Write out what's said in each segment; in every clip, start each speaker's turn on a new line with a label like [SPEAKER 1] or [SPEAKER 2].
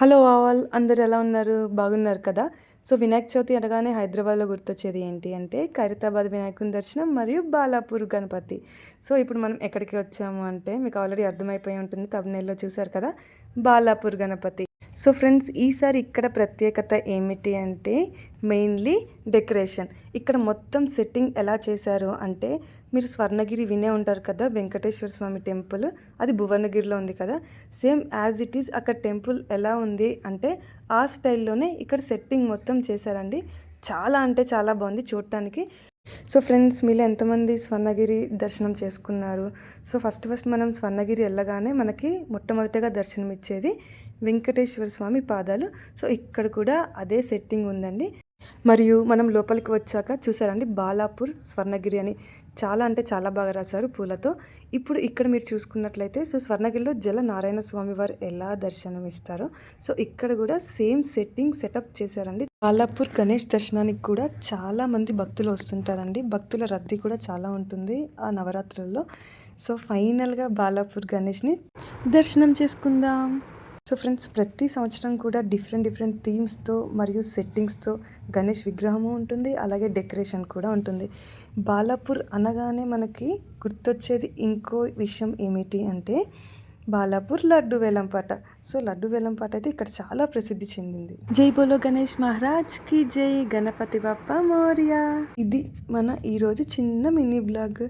[SPEAKER 1] Hello all అందరు ఎలా ఉన్నారు? బాగున్నారు కదా? సో వినాయక చవితి అనగానే హైదరాబాద్లో గుర్తొచ్చేది ఏంటి అంటే ఖైరతాబాద్ వినాయకుని దర్శనం మరియు బాలాపూర్ గణపతి. సో ఇప్పుడు మనం ఎక్కడికి వచ్చాము అంటే మీకు ఆల్రెడీ అర్థమైపోయి ఉంటుంది తమిళనాడులో చూసారు కదా? బాలాపూర్ గణపతి. సో ఫ్రెండ్స్ ఈసారి ఇక్కడ ప్రత్యేకత ఏమిటి అంటే మెయిన్లీ డెకరేషన్. ఇక్కడ మొత్తం సెట్టింగ్ ఎలా చేశారు అంటే మీరు స్వర్ణగిరి వినే ఉంటారు కదా వెంకటేశ్వర స్వామి టెంపుల్. అది భువనగిరిలో ఉంది కదా. సేమ్ యాజ్ ఇట్ ఈస్ అక్కడ టెంపుల్ ఎలా ఉంది అంటే ఆ స్టైల్లోనే ఇక్కడ సెట్టింగ్ మొత్తం చేశారండి. చాలా అంటే చాలా బాగుంది చూడటానికి. సో ఫ్రెండ్స్ మీలో ఎంతమంది స్వర్ణగిరి దర్శనం చేసుకున్నారు? సో ఫస్ట్ ఫస్ట్ మనం స్వర్ణగిరి వెళ్ళగానే మనకి మొట్టమొదటిగా దర్శనం ఇచ్చేది వెంకటేశ్వర స్వామి పాదాలు. సో ఇక్కడ కూడా అదే సెట్టింగ్ ఉందండి. మరియు మనం లోపలికి వచ్చాక చూసారండి బాలాపూర్ స్వర్ణగిరి అని. చాలా అంటే చాలా బాగా రాశారు పూలతో. ఇప్పుడు ఇక్కడ మీరు చూసుకున్నట్లయితే సో స్వర్ణగిరిలో జల నారాయణ స్వామి వారు ఎలా దర్శనం ఇస్తారో సో ఇక్కడ కూడా సేమ్ సెట్టింగ్ సెటప్ చేశారండి. బాలాపూర్ గణేష్ దర్శనానికి కూడా చాలా మంది భక్తులు వస్తుంటారండి. భక్తుల రద్దీ కూడా చాలా ఉంటుంది ఆ నవరాత్రుల్లో. సో ఫైనల్గా బాలాపూర్ గణేష్ని దర్శనం చేసుకుందాం. సో ఫ్రెండ్స్ ప్రతి సంవత్సరం కూడా డిఫరెంట్ డిఫరెంట్ థీమ్స్తో మరియు సెట్టింగ్స్తో గణేష్ విగ్రహము ఉంటుంది అలాగే డెకరేషన్ కూడా ఉంటుంది. బాలాపూర్ అనగానే మనకి గుర్తొచ్చేది ఇంకో విషయం ఏమిటి అంటే బాలాపూర్ లడ్డు వేలంపాట సో లడ్డు వేలంపాట అయితే ఇక్కడ చాలా ప్రసిద్ధి చెందింది. జై బోలో గణేష్ మహారాజ్కి జై గణపతి బప్ప మౌర్య. ఇది మన ఈరోజు చిన్న మినీ బ్లాగ్.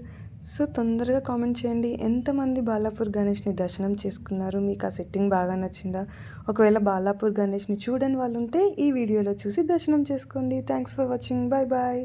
[SPEAKER 1] సో తొందరగా కామెంట్ చేయండి. ఎంతమంది బాలాపూర్ గణేష్ని దర్శనం చేసుకున్నారు? మీకు ఆ సెట్టింగ్ బాగా నచ్చిందా? ఒకవేళ బాలాపూర్ గణేష్ని చూడని వాళ్ళు ఉంటే ఈ వీడియోలో చూసి దర్శనం చేసుకోండి. Thanks for watching. Bye bye